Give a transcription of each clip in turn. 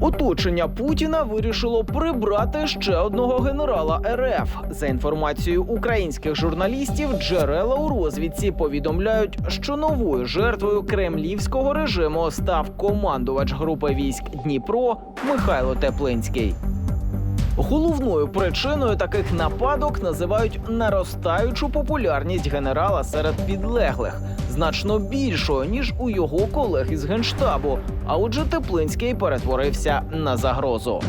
Оточення Путіна вирішило прибрати ще одного генерала РФ. За інформацією українських журналістів, джерела у розвідці повідомляють, що новою жертвою кремлівського режиму став командувач групи військ Дніпро Михайло Теплинський. Головною причиною таких нападок називають наростаючу популярність генерала серед підлеглих, значно більшою ніж у його колег із генштабу. А отже, Теплинський перетворився на загрозу.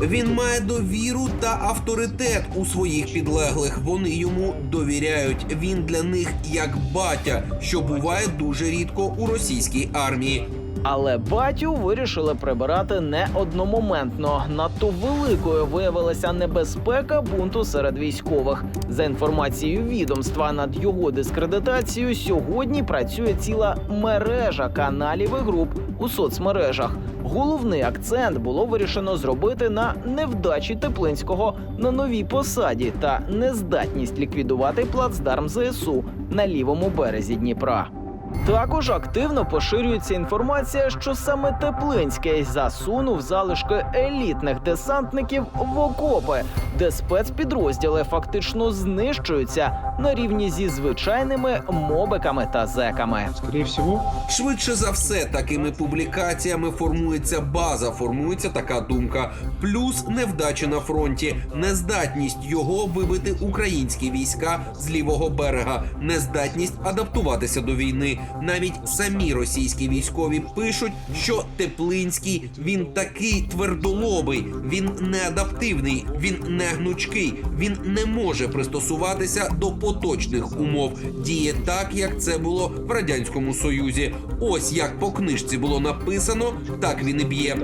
Він має довіру та авторитет у своїх підлеглих. Вони йому довіряють. Він для них як батя, що буває дуже рідко у російській армії. Але батю вирішили прибирати не одномоментно. Надто великою виявилася небезпека бунту серед військових. За інформацією відомства над його дискредитацією, сьогодні працює ціла мережа каналів і груп у соцмережах. Головний акцент було вирішено зробити на невдачі Теплинського на новій посаді та нездатність ліквідувати плацдарм ЗСУ на лівому березі Дніпра. Також активно поширюється інформація, що саме Теплинський засунув залишки елітних десантників в окопи, де спецпідрозділи фактично знищуються на рівні зі звичайними мобиками та зеками. Скорее всего, Швидше за все, такими публікаціями формується база, формується така думка. Плюс невдачі на фронті, нездатність його вибити українські війська з лівого берега, нездатність адаптуватися до війни. Навіть самі російські військові пишуть, що Теплинський він такий твердолобий, він не адаптивний, він не гнучкий, він не може пристосуватися до поточних умов. Діє так, як це було в радянському союзі. Ось як по книжці було написано, так він і б'є.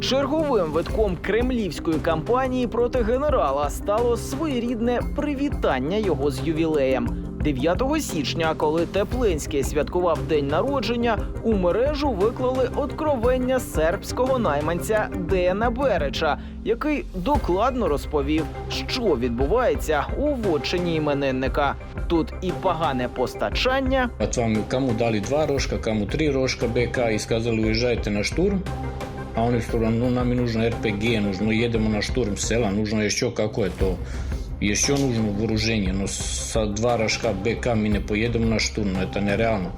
Черговим витком кремлівської кампанії проти генерала стало своєрідне привітання його з ювілеєм. 9 січня, коли Теплинський святкував день народження, у мережу виклали откровення сербського найманця Деяна Береча, який докладно розповів, що відбувається у вотчині іменинника. Тут і погане постачання, От вам кому дали два рожка, кому три рожка БК и сказали уезжайте на штурм. А oni su ну нам и нужно РПГ, нужно едемо на штурм села, нужно еще какое то еще нужно вооружение, но со два рожка БК мы не поедем на штурм, это нереально.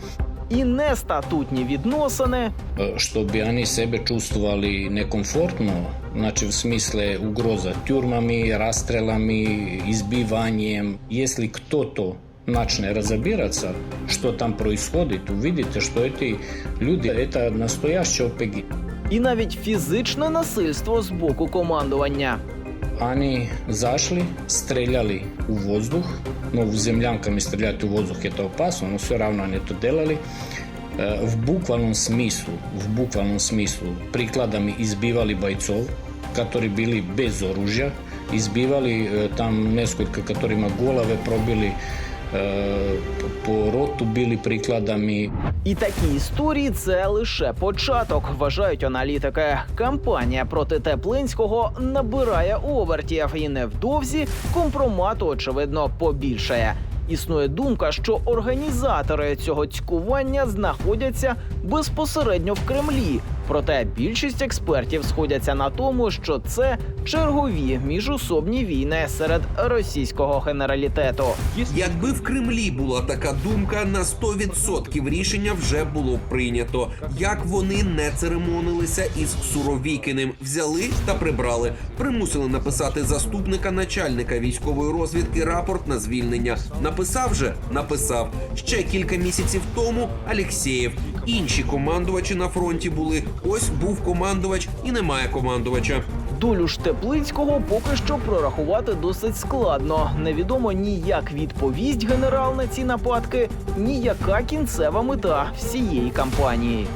і нестатутні відносини, Э, Чтобы они себе чувствовали некомфортно, znači u smisle ugroza tjurmami, rastrelami, izbivanjem. Если кто-то начне разбираться, что там происходит, увидите, что эти люди – это настоящие ОПГ. і навіть фізичне насильство з боку командування. Они зашли, стреляли у воздух, но в землянками стрелять у воздух это опасно, но все равно они это делали. В буквалном смыслу, в буквальном смыслу прикладами избивали бойцов, которые были без оружия, избивали там несколько, которыми головы пробили, по роту били прикладами, І такі історії це лише початок, вважають аналітики. Кампанія проти Теплинського набирає обертів, і невдовзі компромату очевидно побільшає. Існує думка, що організатори цього цькування знаходяться безпосередньо в Кремлі. Проте більшість експертів сходяться на тому, що це чергові міжусобні війни серед російського генералітету. Якби в Кремлі була така думка, на 100% рішення вже було прийнято. Як вони не церемонилися із Суровікіним, взяли та прибрали, примусили написати заступника начальника військової розвідки рапорт на звільнення. Написав же, написав ще кілька місяців тому. Алєксєєв. Інші командувачі на фронті були. Ось був командувач і немає командувача. Долю ж Теплицького поки що прорахувати досить складно. Невідомо ні як відповість генерал на ці нападки, ні яка кінцева мета всієї кампанії.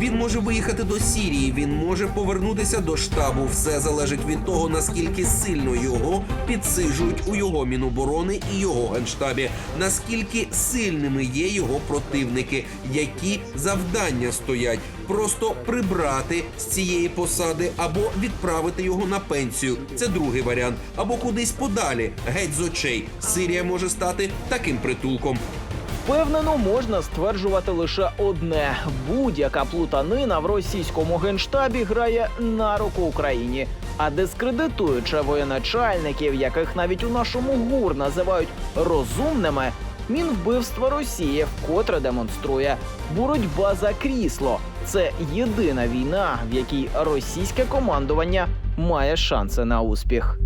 Він може виїхати до Сірії, він може повернутися до штабу. Все залежить від того, наскільки сильно його підсижують у його міноборони і його генштабі, наскільки сильними є його противники, які завдання стоять. Просто прибрати з цієї посади або відправити його на пенсію. Це другий варіант, або кудись подалі, геть з очей. Сирія може стати таким притулком. Впевнено, можна стверджувати лише одне: будь-яка плутанина в російському генштабі грає на руку Україні. А дискредитуючи воєначальників, яких навіть у нашому гур називають розумними, мінвбивство Росії вкотре демонструє боротьба за крісло. Це єдина війна, в якій російське командування має шанси на успіх.